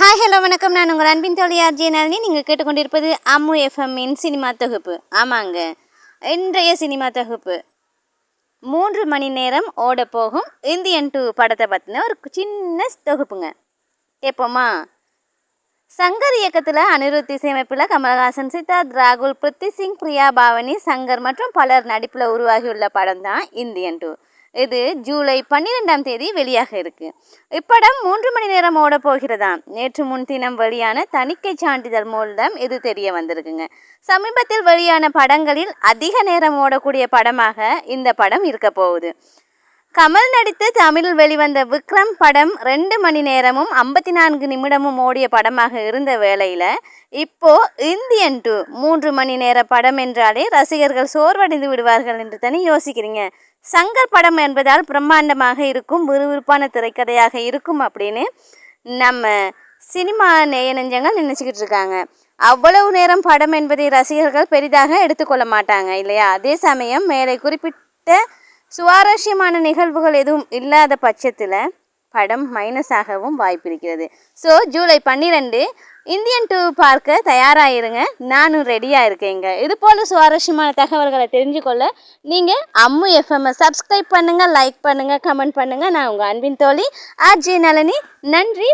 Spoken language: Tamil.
ஹாய் ஹலோ வணக்கம். நான் உங்கள் அன்பின் தோழி ஆர்ஜி நளினி. நீங்கள் கேட்டுக்கொண்டிருப்பது அம்மு எஃப்எம்மின் சினிமா தொகுப்பு. ஆமாங்க. இன்றைய சினிமா தொகுப்பு. மூன்று மணி நேரம் ஓட போகும் இந்தியன் டூ படத்தை பற்றின ஒரு சின்ன தொகுப்புங்க. கேட்போமா? சங்கர் இயக்கத்தில் அனிருத் இசையமைப்பில் கமல்ஹாசன் சித்தார்த் ராகுல் பிருத்தி சிங் பிரியா பாவனி சங்கர் மற்றும் பலர் நடிப்பில் உருவாகியுள்ள படம் தான் இந்தியன் டூ. இது ஜூலை பன்னிரெண்டாம் தேதி வெளியாக இருக்கு. இப்படம் மூன்று மணி நேரம் ஓட போகிறதாம். நேற்று முன்தினம் வெளியான தணிக்கை சான்றிதழ் மூலம் இது தெரிய வந்திருக்குங்க. சமீபத்தில் வெளியான படங்களில் அதிக நேரம் ஓடக்கூடிய படமாக இந்த படம் இருக்க போகுது. கமல் நடித்து தமிழில் வெளிவந்த விக்ரம் படம் ரெண்டு மணி நேரமும் ஐம்பத்தி நான்கு நிமிடமும் ஓடிய படமாக இருந்த வேளையில் இப்போ இந்தியன் டூ மூன்று மணி நேர படம் என்றாலே ரசிகர்கள் சோர்வடைந்து விடுவார்கள் என்று தானே யோசிக்கிறீங்க. சங்கர் படம் என்பதால் பிரம்மாண்டமாக இருக்கும் விறுவிறுப்பான திரைக்கதையாக இருக்கும் அப்படின்னு நம்ம சினிமா நேய நெஞ்சங்கள் நினச்சிக்கிட்டு இருக்காங்க. அவ்வளவு நேரம் படம் என்பதை ரசிகர்கள் பெரிதாக எடுத்துக்கொள்ள மாட்டாங்க இல்லையா? அதே சமயம் மேலே குறிப்பிட்ட சுவாரஸ்யமான நிகழ்வுகள் எதுவும் இல்லாத பட்சத்தில் படம் மைனஸாகவும் வாய்ப்பிருக்கிறது ஸோ ஜூலை பன்னிரெண்டு இந்தியன் டூ பார்க்க தயாராகிருங்க நானும் ரெடியாக இருக்கேங்க இது போல் சுவாரஸ்யமான தகவல்களை தெரிஞ்சுக்கொள்ள நீங்கள் அம்மு எஃப்எம்மை சப்ஸ்கிரைப் பண்ணுங்கள் லைக் பண்ணுங்கள் கமெண்ட் பண்ணுங்கள் நான் உங்கள் அன்பின் தோழி ஆர்ஜி நளினி. நன்றி